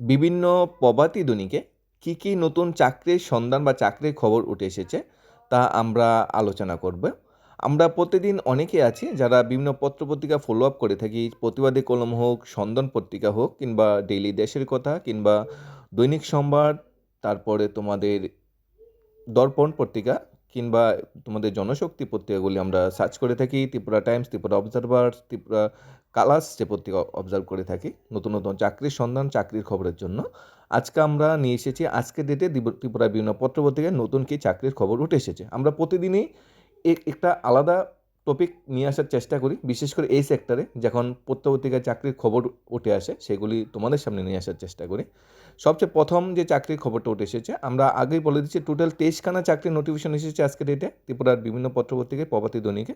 বিভিন্ন প্রবাদী দুনিকে কী কী নতুন চাকরির সন্ধান বা চাকরির খবর উঠে এসেছে তা আমরা আলোচনা করব। আমরা প্রতিদিন অনেকে আছি যারা বিভিন্ন পত্রপত্রিকা ফলো আপ করে থাকি, প্রতিবাদী কলম হোক, সন্ধান পত্রিকা হোক, কিংবা ডেইলি দেশের কথা, কিংবা দৈনিক সংবাদ, তারপরে তোমাদের দর্পণ পত্রিকা কিংবা তোমাদের জনশক্তি পত্রিকাগুলি আমরা সার্চ করে থাকি, ত্রিপুরা টাইমস ত্রিপুরা অবজারভার ত্রিপুরা কালাস যে পত্রিকা অবজার্ভ করে থাকি নতুন নতুন চাকরির সন্ধান, চাকরির খবরের জন্য। আজকে আমরা নিয়ে এসেছি, আজকের ডেটে ত্রিপুরা বিভিন্ন পত্রপত্রিকায় নতুন কি চাকরির খবর উঠে এসেছে। আমরা প্রতিদিনই এক- একটা আলাদা টপিক নিয়ে আসার চেষ্টা করি, বিশেষ করে এই সেক্টরে যখন পত্রপত্রিকায় চাকরির খবর উঠে আসে, সেগুলি তোমাদের সামনে নিয়ে আসার চেষ্টা করি। সবচেয়ে প্রথম যে চাকরির খবরটা উঠে এসেছে, আমরা আগেই বলে দিচ্ছি টোটাল তেইশখানা চাকরির নোটিফিকেশন এসেছে আজকে ডেটে ত্রিপুরার বিভিন্ন পত্রপত্রিকায় প্রভাতী দৈনিকে।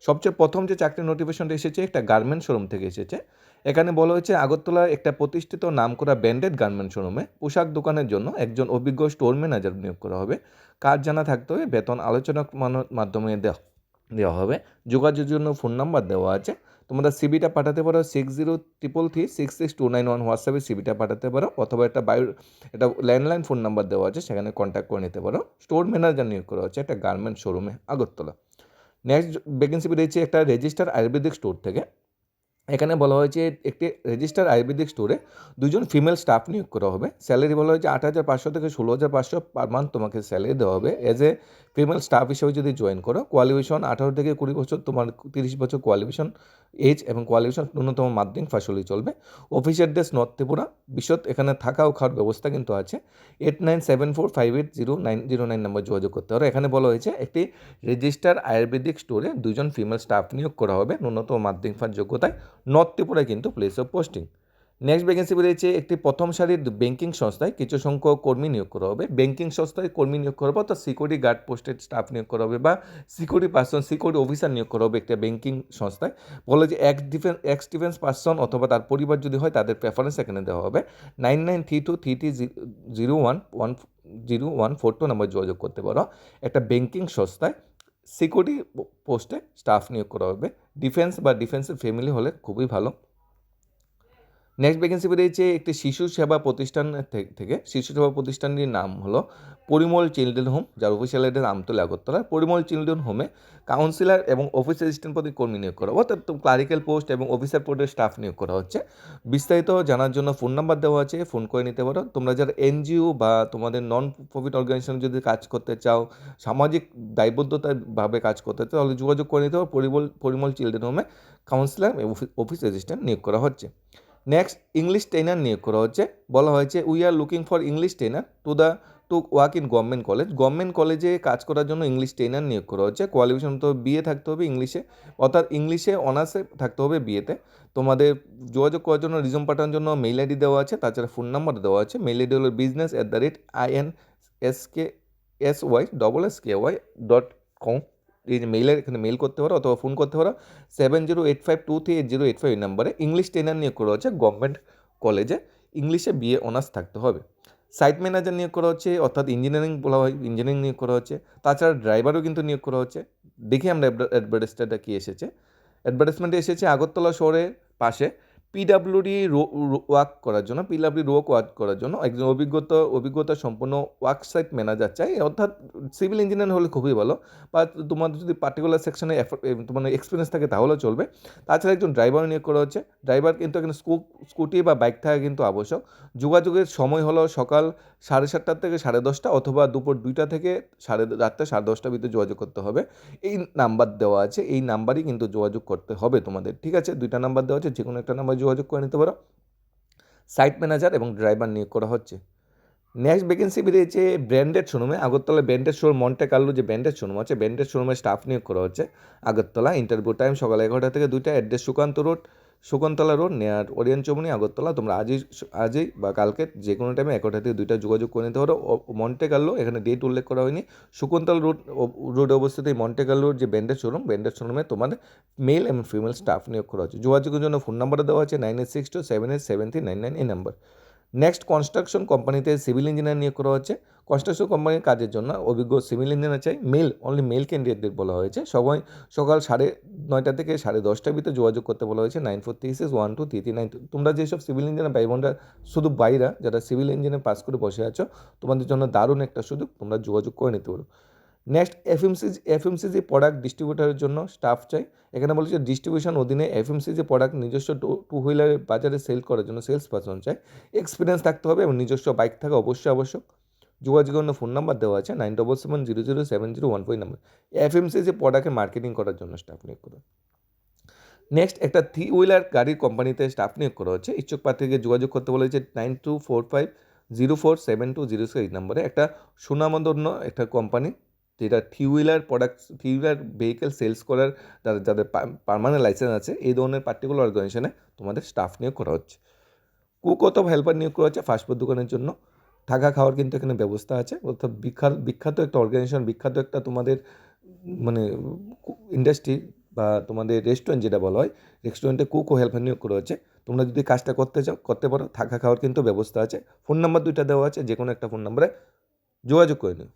সবচেয়ে প্রথম যে চাকরির নোটিফিকেশনটা এসেছে, একটা গার্মেন্ট শোরুম থেকে এসেছে। এখানে বলা হয়েছে, আগরতলার একটা প্রতিষ্ঠিত নামকরা ব্র্যান্ডেড গার্মেন্ট শোরুমে পোশাক দোকানের জন্য একজন অভিজ্ঞ স্টোর ম্যানেজার নিয়োগ করা হবে। কাজ জানা থাকতে হবে, বেতন আলোচনার মান- মাধ্যমে দেওয়া। দেওয়া হবে। যোগাযোগের জন্য ফোন নাম্বার দেওয়া আছে। তোমরা সিবিটা পাঠাতে পারো six zero triple three six six two nine one হোয়াটসঅ্যাপে সিবিটা পাঠাতে পারো অথবা একটা বায়ো একটা ল্যান্ডলাইন ফোন নাম্বার দেওয়া আছে, সেখানে কন্ট্যাক্ট করে নিতে পারো। স্টোর ম্যানেজার নিয়োগ করা হচ্ছে একটা গার্মেন্ট শোরুমে আগরতলা। নেক্সট ভ্যাকেন্সি বেরিয়েছে একটা রেজিস্টার আয়ুর্বেদিক স্টোর থেকে। এখানে বলা হয়েছে একটি রেজিস্টার আয়ুর্বেদিক স্টোরে দুজন ফিমেল স্টাফ নিয়োগ করা হবে। স্যালারি বলা হয়েছে আট হাজার পাঁচশো থেকে ষোলো হাজার পাঁচশো পার মান্থ তোমাকে স্যালারি দেওয়া হবে। এজ এ ফিমেল স্টাফ হিসেবে যদি জয়েন করো কোয়ালিফিকেশন আঠারো থেকে কুড়ি বছর তোমার তিরিশ বছর কোয়ালিফিকেশন এজ এবং কোয়ালিফিকেশন ন্যূনতম মাধ্যমিক ফাঁসলি চলবে। অফিসের ডেস নর্থ ত্রিপুরা বিশদ এখানে থাকা ও খাওয়ার ব্যবস্থা কিন্তু আছে। Eight nine seven four five eight zero nine zero nine নম্বর যোগাযোগ করতে হবে এখানে বলা হয়েছে একটি রেজিস্টার আয়ুর্বেদিক স্টোরে দুজন ফিমেল স্টাফ নিয়োগ করা হবে ন্যূনতম মাধ্যমিক পাস যোগ্যতায়। নর্থ ত্রিপুরায় কিন্তু place of posting next vacancy বেরিয়েছে একটি প্রথম সারির ব্যাংকিং সংস্থায়। কিছু সংখ্যক কর্মী নিয়োগ করা হবে। ব্যাংকিং সংস্থায় কর্মী নিয়োগ করা হবে অর্থাৎ সিকিউরিটি গার্ড পোস্টেড স্টাফ নিয়োগ করা হবে বা সিকিউরিটি পার্সন সিকিউরিটি অফিসার নিয়োগ করা হবে একটা ব্যাংকিং সংস্থায়। বলে যে ex defence ex defence person অথবা তার পরিবার যদি হয় তাদের প্রেফারেন্স এখানে দেওয়া হবে। Nine nine three two three three zero one one zero one four two number যোগাযোগ করতে পারো। একটা ব্যাংকিং সংস্থায়। সিকিউরিটি পোস্টে স্টাফ নিয়োগ করা হবে। ডিফেন্স বা ডিফেন্সের ফ্যামিলি হলে খুবই ভালো। নেক্সট ভ্যাকেন্সি বেরিয়েছে একটি শিশু সেবা প্রতিষ্ঠান থেকে। শিশু সেবা প্রতিষ্ঠানটির নাম হলো পরিমল চিলড্রেন হোম, যার official address Amtala Agartala. Parimal children হোমে কাউন্সিলর এবং অফিস অ্যাসিস্ট্যান্ট পদে কর্মী নিয়োগ করা অর্থাৎ ক্লারিক্যাল পোস্ট এবং অফিসার পোস্টের স্টাফ নিয়োগ করা হচ্ছে। বিস্তারিত জানার জন্য ফোন নাম্বার দেওয়া আছে ফোন করে নিতে পারো। তোমরা যারা এনজিও বা তোমাদের নন প্রফিট অর্গানাইজেশন যদি কাজ করতে চাও, সামাজিক দায়বদ্ধতাভাবে কাজ করতে চাও, তাহলে যোগাযোগ করে নিতে পারো। পরিমল পরিমল চিলড্রেন হোমে কাউন্সিলর এবং অফিস অ্যাসিস্ট্যান্ট নিয়োগ করা হচ্ছে। নেক্সট ইংলিশ ট্রেনার নিয়োগ করা হচ্ছে। বলা হয়েছে we are looking for English trainer to the to work in government college government কলেজে কাজ করার জন্য ইংলিশ ট্রেনার নিয়োগ করা হচ্ছে। কোয়ালিফিকেশন তো বিয়ে থাকতে হবে ইংলিশে অর্থাৎ ইংলিশে অনার্সে থাকতে হবে বিয়েতে তোমাদের যোগাযোগ করার জন্য রিজম পাঠানোর জন্য মেইল আইডি দেওয়া আছে। তাছাড়া ফোন নাম্বার দেওয়া আছে। মেইল আইডি হলো business at the rate I N S K S Y double S K Y dot com এই যে মেইলের এখানে মেইল করতে পারো অথবা ফোন করতে পারো seven zero eight five two three eight zero eight five এই নাম্বারে ইংলিশ ট্রেনার নিয়োগ করা হচ্ছে গভর্নমেন্ট কলেজে ইংলিশে বিএ অনার্স থাকতে হবে। সাইট ম্যানেজার নিয়োগ করা হচ্ছে, অর্থাৎ ইঞ্জিনিয়ারিং বলা হয় ইঞ্জিনিয়ারিং নিয়োগ করা হচ্ছে। তাছাড়া ড্রাইভারও কিন্তু নিয়োগ করা হচ্ছে। দেখি আমরা অ্যাডভার্টাইজটা কী এসেছে। অ্যাডভার্টাইজমেন্টে এসেছে আগরতলা শহরের পাশে পিডাব্লিউডি ওয়ার্ক করার জন্য পিডাব্লিউডি রোক ওয়ার্ক করার জন্য একজন অভিজ্ঞতা অভিজ্ঞতা সম্পন্ন ওয়ার্ক সাইট ম্যানেজার চাই। অর্থাৎ সিভিল ইঞ্জিনিয়ার হলে খুবই ভালো বা তোমাদের যদি পার্টিকুলার সেকশনে তোমার এক্সপিরিয়েন্স থাকে তাহলেও চলবে। তাছাড়া একজন ড্রাইভার নিয়োগ করা হচ্ছে। ড্রাইভার কিন্তু এখানে স্কু স্কুটি বা বাইক থাকা কিন্তু আবশ্যক। যোগাযোগের সময় হলো সকাল সাড়ে সাতটা থেকে সাড়ে দশটা অথবা দুপুর দুইটা থেকে সাড়ে রাত্রে সাড়ে দশটার ভিতরে যোগাযোগ করতে হবে। এই নাম্বার দেওয়া আছে, এই নাম্বারই কিন্তু যোগাযোগ করতে হবে তোমাদের, ঠিক আছে? দুইটা নাম্বার দেওয়া আছে যে কোনো একটা নাম্বার যোগাযোগ করে নিতে পারো। সাইট ম্যানেজার এবং ড্রাইভার নিয়োগ করা হচ্ছে। নেক্সট ভ্যাকেন্সি বেরিয়েছে ব্র্যান্ডেড শোরুমে Agartala branded showroom Monte Carlo যে ব্র্যান্ডেড শোরুম আছে ব্র্যান্ডেড শোরুমে স্টাফ নিয়োগ করা হচ্ছে। আগরতলা ইন্টারভিউ টাইম সকাল এগারোটা থেকে দুইটা address Sukanta road Shakuntala road near Orient Chowmuhani, Agartala. তোমরা আজই আজই বা কালকে যে কোনো টাইমে একটা থেকে দুইটা যোগাযোগ করে নিতে পারো। মন্টে কার্লো এখানে ডেট উল্লেখ করা হয়নি। শকুন্তলা রোড রোডে অবস্থিত এই মন্টে কার্লোর যে ব্যান্ডের শোরুম ব্যান্ডের শোরুমে তোমার মেল এবং ফিমেল স্টাফ নিয়োগ করা হচ্ছে। যোগাযোগের জন্য ফোন নাম্বার দেওয়া আছে nine eight six two seven eight seven three nine nine এই নাম্বার নেক্সট কনস্ট্রাকশন কোম্পানিতে সিভিল ইঞ্জিনিয়ার নিয়োগ করা হচ্ছে কনস্ট্রাকশন কোম্পানির কাজের জন্য অভিজ্ঞ সিভিল ইঞ্জিনিয়ার চাই। মেল অনলি মেল ক্যান্ডিডেটদের বলা হয়েছে। সবাই সকাল সাড়ে নয়টা থেকে সাড়ে দশটার ভিতরে যোগাযোগ করতে বলা হয়েছে। Nine four three six one two three three nine তোমরা যেসব সিভিল ইঞ্জিনিয়ার ভাই বোনরা, শুধু বাইরা যারা সিভিল ইঞ্জিনিয়ার পাস করে বসে আছো, তোমাদের জন্য দারুণ একটা সুযোগ। তোমরা যোগাযোগ করে নিতে পারো। নেক্সট এফএমসিজি এফএমসিজি প্রোডাক্ট ডিস্ট্রিবিউটারের জন্য স্টাফ চাই। এখানে বলেছে ডিস্ট্রিবিউশন অধীনে এফএমসিজি প্রোডাক্ট নিজস্ব টু হুইলারের বাজারে সেল করার জন্য সেলস পার্সন চাই। এক্সপিরিয়েন্স থাকতে হবে এবং নিজস্ব বাইক থাকা অবশ্যই আবশ্যক। যোগাযোগের জন্য ফোন নাম্বার দেওয়া আছে nine double seven zero zero seven zero one five number FMCG প্রোডাক্টের মার্কেটিং করার জন্য স্টাফ নিয়োগ করো। নেক্সট একটা থ্রি হুইলার গাড়ির কোম্পানিতে স্টাফ নিয়োগ করা হচ্ছে। ইচ্ছুক প্রার্থীকে যোগাযোগ করতে বলা হয়েছে nine two four five zero four seven two zero এই নম্বরে একটা সুনামধন্য একটা কোম্পানি যেটা three wheeler product three wheeler vehicle sales করার যাদের যাদের পারমানেন্ট লাইসেন্স আছে, এই ধরনের পার্টিকুলার অর্গানাইজেশনে তোমাদের স্টাফ নিয়োগ করা হচ্ছে। কুকত হেল্পার নিয়োগ করা হচ্ছে ফাস্টফুড দোকানের জন্য। থাকা খাওয়ার কিন্তু এখানে ব্যবস্থা আছে। অর্থাৎ বিখ্যাত বিখ্যাত একটা অর্গানাইজেশন বিখ্যাত একটা তোমাদের মানে ইন্ডাস্ট্রি বা তোমাদের রেস্টুরেন্ট যেটা বলা হয় রেস্টুরেন্টে কুক ও হেল্পার নিয়োগ করা হচ্ছে। তোমরা যদি কাজটা করতে চাও, করতে পারো। থাকা খাওয়ার কিন্তু ব্যবস্থা আছে। ফোন নাম্বার দুইটা দেওয়া আছে। যে কোনো একটা ফোন নাম্বারে যোগাযোগ করে নিও।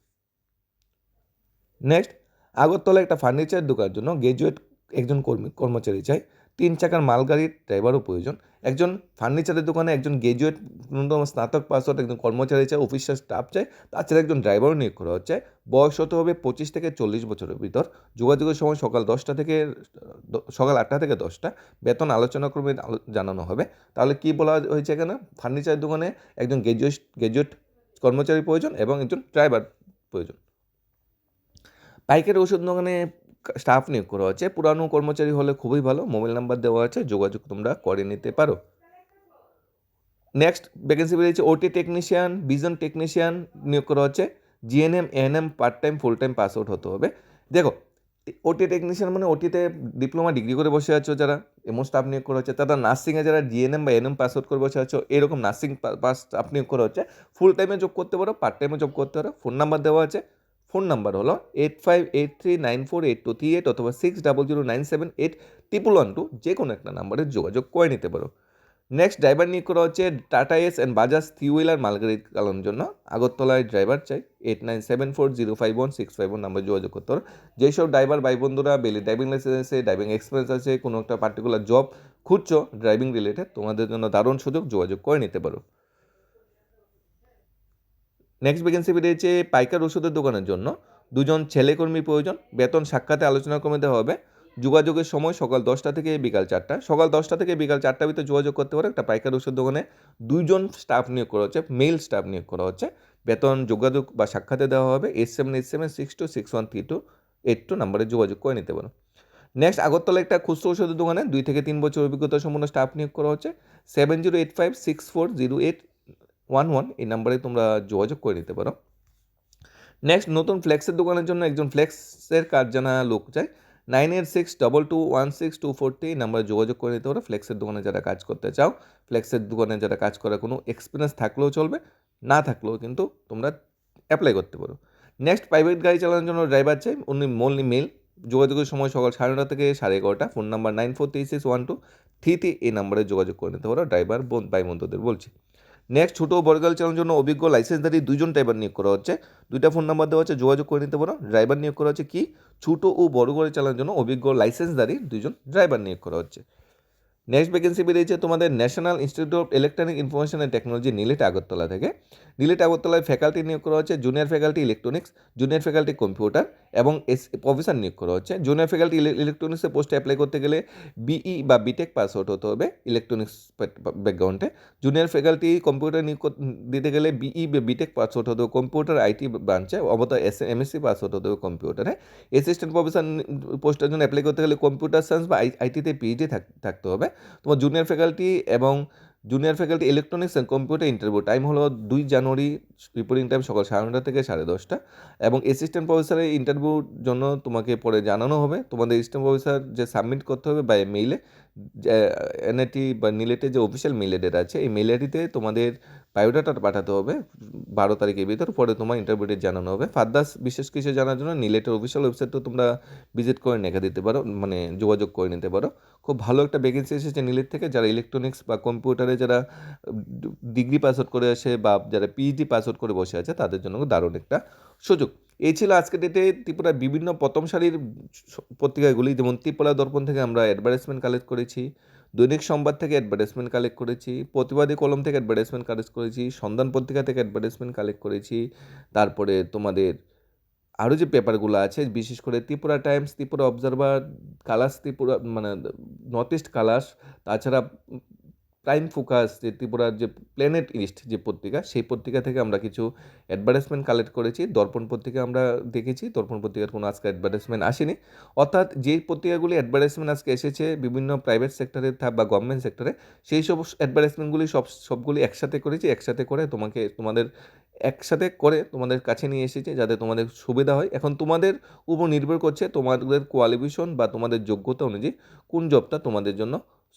নেক্সট আগরতলা একটা ফার্নিচার দোকানের জন্য গ্রাজুয়েট একজন কর্মী, কর্মচারী চাই। তিন চাকার মালগাড়ির ড্রাইভারও প্রয়োজন। একজন ফার্নিচারের দোকানে একজন গ্রাজুয়েট ন্যূনতম স্নাতক পাস একজন কর্মচারী চাই অফিসিয়াল স্টাফ চাই, তাছাড়া একজন ড্রাইভারও নিয়োগ করা হচ্ছে। বয়স হতে হবে পঁচিশ থেকে চল্লিশ বছরের ভিতর। যোগাযোগের সময় সকাল দশটা থেকে, সকাল আটটা থেকে দশটা। বেতন আলোচনা ক্রমে জানানো হবে। তাহলে কি বলা হয়েছে এখানে? ফার্নিচারের দোকানে একজন গ্রাজুয়েট গ্রাজুয়েট কর্মচারী প্রয়োজন এবং একজন ড্রাইভার প্রয়োজন। পাইকারি ওষুধ দোকানে স্টাফ নিয়োগ করা হচ্ছে পুরানো কর্মচারী হলে খুবই ভালো। মোবাইল নাম্বার দেওয়া আছে। যোগাযোগ তোমরা করে নিতে পারো। নেক্সট ভ্যাকেন্সি বেরিয়েছে ওটি টেকনিশিয়ান ভিজন টেকনিশিয়ান নিয়োগ করা হচ্ছে। GNM ANM part time full time pass out হতে হবে। দেখো ওটি টেকনিশিয়ান মানে ওটিতে ডিপ্লোমা ডিগ্রি করে বসে আছো যারা, এমন স্টাফ নিয়োগ করা হচ্ছে। তারা নার্সিংয়ে যারা জিএনএম বা এনএম পাস আউট করে বসে আছো, এরকম নার্সিং পাস স্টাফ নিয়োগ করা হচ্ছে। ফুল টাইমে জব করতে পারো পার্ট টাইমে জব করতে পারো। ফোন নাম্বার দেওয়া আছে। ফোন নাম্বার হলো eight five eight three nine four eight two three eight অথবা six double zero nine seven eight triple one two যে কোনো একটা নাম্বারে যোগাযোগ করে নিতে পারো। নেক্সট ড্রাইভার নিয়োগ করা হচ্ছে Tata Ace and Bajaj three wheeler মালগাড়ি চালানোর জন্য। আগরতলায় ড্রাইভার চাই eight nine seven four zero five one six five one number যোগাযোগ করতে পারো। যেসব ড্রাইভার ভাই বন্ধুরা, বেলি ড্রাইভিং লাইসেন্স আছে ড্রাইভিং এক্সপিরিয়েন্স আছে, কোনো একটা পার্টিকুলার জব খুঁজছো ড্রাইভিং রিলেটেড তোমাদের জন্য দারুণ সুযোগ যোগাযোগ করে নিতে পারো। নেক্সট ভ্যাকেন্সি বেরিয়েছে পাইকার ওষুধের দোকানের জন্য। দুজন ছেলেকর্মী প্রয়োজন। বেতন সাক্ষাতে আলোচনা কমে দেওয়া হবে। যোগাযোগের সময় সকাল দশটা থেকে বিকাল চারটা। সকাল দশটা থেকে বিকাল চারটার ভিতরে যোগাযোগ করতে পারে একটা পাইকার ওষুধ দোকানে। দুইজন স্টাফ নিয়োগ করা হচ্ছে মেল স্টাফ নিয়োগ করা হচ্ছে। বেতন, যোগাযোগ বা সাক্ষাতে দেওয়া হবে। Eight seven eight seven six two six one three two eight two নাম্বারে যোগাযোগ করে নিতে পারো নেক্সট আগরতলা একটা খুচরো ওষুধের দোকানে দুই থেকে তিন বছর অভিজ্ঞতা সম্পন্ন স্টাফ নিয়োগ করা হচ্ছে। Seven zero eight five six four zero eight one one, এই নাম্বারে তোমরা যোগাযোগ করে নিতে পারো। নেক্সট নতুন ফ্লেক্সের দোকানের জন্য একজন ফ্লেক্সের কাজ জানা লোক চাই। Nine eight six double two one six two four forty নাম্বারে যোগাযোগ করে নিতে পারো। ফ্লেক্সের দোকানে যারা কাজ করতে চাও, ফ্লেক্সের দোকানে যারা কাজ করার কোনো এক্সপিরিয়েন্স থাকলেও চলবে, না থাকলেও কিন্তু তোমরা অ্যাপ্লাই করতে পারো। নেক্সট প্রাইভেট গাড়ি চালানোর জন্য ড্রাইভার চাই। উনি মোনলি মেল যোগাযোগের সময় সকাল সাড়ে নটা থেকে সাড়ে এগারোটা। Phone number nine four three six one two three three এই নাম্বারে যোগাযোগ করে নিতে পারো। ড্রাইভার বাই বন্ধুদের বলছি। নেক্সট ছোটো বড় চালানোর জন্য অভিজ্ঞ লাইসেন্সধারী দুজন ড্রাইভার নিয়োগ করা হচ্ছে। দুইটা ফোন নাম্বার দেওয়া হচ্ছে, যোগাযোগ করে নিতে পারো। ড্রাইভার নিয়োগ করা হচ্ছে কি? ছোটো ও বড় গাড়ি চালানোর জন্য অভিজ্ঞ লাইসেন্সধারী দুজন ড্রাইভার নিয়োগ করা হচ্ছে। নেক্সট ভ্যাকেন্সি বেরিয়েছে তোমাদের national institute of electronic information and technology NIELIT Agartala থেকে। নিলেট আগরতলায় ফ্যাকাল্টি নিয়োগ করা হচ্ছে junior faculty electronics junior faculty computer এবং এস প্রফেসর নিয়োগ করা হচ্ছে। জুনিয়র ফ্যাকাল্টি ইলেকট্রনিক্সের পোস্টে অ্যাপ্লাই করতে গেলে বিই বা বিটেক পাস আউট হতে হবে ইলেকট্রনিক্স ব্যাকগ্রাউন্ডে জুনিয়র ফ্যাকাল্টি কম্পিউটার নিয়োগ দিতে গেলে বিই বা বিটেক পাস আউট হতে হবে কম্পিউটার আইটি ব্রাঞ্চে অবত S M MSc pass out হতে হবে কম্পিউটারে অ্যাসিস্ট্যান্ট প্রফেসর পোস্টের জন্য অ্যাপ্লাই করতে গেলে কম্পিউটার সায়েন্স বা আইটিতে পিএইচডি থাকতে হবে। তোমার জুনিয়র ফ্যাকাল্টি এবং junior faculty electronics and computer interview time হলো দুই জানুয়ারি রিপোর্টিং টাইম সকাল সাড়ে নটা থেকে সাড়ে দশটা। এবং অ্যাসিস্ট্যান্ট প্রফেসরের ইন্টারভিউর জন্য তোমাকে পরে জানানো হবে। তোমাদের অ্যাসিস্ট্যান্ট প্রফেসর যে সাবমিট করতে হবে বা মেইলে এনআইটি বা নিলেটে যে অফিসিয়াল মেইল আইডি আছে, এই মেইল আইডিতে তোমাদের বায়োডাটা পাঠাতে হবে বারো তারিখের ভিতর, পরে তোমার ইন্টারভিউ ডেট জানানো হবে। ফার্দার বিশেষ কিছু জানার জন্য নিলেটের অফিসিয়াল ওয়েবসাইটও তোমরা ভিজিট করে দেখা দিতে পারো মানে যোগাযোগ করে নিতে পারো। খুব ভালো একটা ভ্যাকেন্সি এসেছে নিলেট থেকে, যারা ইলেকট্রনিক্স বা কম্পিউটারে যারা ডিগ্রি পাস আউট করে আসে বা যারা পিএইচডি পাস আউট করে বসে আছে, তাদের জন্য দারুণ একটা সুযোগ। এই ছিল আজকের ডেটে ত্রিপুরার বিভিন্ন প্রথম সারির পত্রিকাগুলি, যেমন ত্রিপুরা দর্পণ থেকে আমরা অ্যাডভার্টাইজমেন্ট কালেক্ট করেছি দৈনিক সংবাদ থেকে অ্যাডভার্টাইজমেন্ট কালেক্ট করেছি, প্রতিবাদী কলম থেকে অ্যাডভার্টাইজমেন্ট কালেক্ট করেছি, সন্ধান পত্রিকা থেকে অ্যাডভার্টাইজমেন্ট কালেক্ট করেছি, তারপরে তোমাদের আরও যে পেপারগুলো আছে, বিশেষ করে ত্রিপুরা টাইমস, ত্রিপুরা অবজারভার কালাস, ত্রিপুরা মানে নর্থ ইস্ট কালাস, তাছাড়া প্রাইম ফোকাস যে ত্রিপুরার যে প্ল্যানেট ইস্ট যে পত্রিকা, সেই পত্রিকা থেকে আমরা কিছু অ্যাডভার্টাইজমেন্ট কালেক্ট করেছি। দর্পণ পত্রিকা আমরা দেখেছি। দর্পণ পত্রিকার কোনো আজকে অ্যাডভার্টাইজমেন্ট আসেনি। অর্থাৎ যেই পত্রিকাগুলি অ্যাডভার্টাইজমেন্ট আজকে এসেছে বিভিন্ন প্রাইভেট সেক্টরে বা গভর্নমেন্ট সেক্টরে সেই সব অ্যাডভার্টাইজমেন্টগুলি সব, সবগুলি একসাথে করেছি। একসাথে করে তোমাকে, তোমাদের, একসাথে করে তোমাদের কাছে নিয়ে এসেছে যাতে তোমাদের সুবিধা হয়। এখন তোমাদের উপর নির্ভর করছে তোমাদের কোয়ালিফিকেশন বা তোমাদের যোগ্যতা অনুযায়ী কোন জবটা তোমাদের জন্য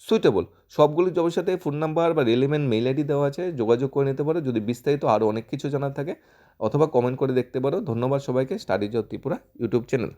সুইটেবল সবগুলি জবের সাথে ফোন নাম্বার বা রেলিভেন্ট মেইল আইডি দেওয়া আছে, যোগাযোগ করে নিতে পারো। যদি বিস্তারিত আরও অনেক কিছু জানার থাকে, অথবা কমেন্ট করে দেখতে পারো। ধন্যবাদ সবাইকে। Study job Tripura YouTube channel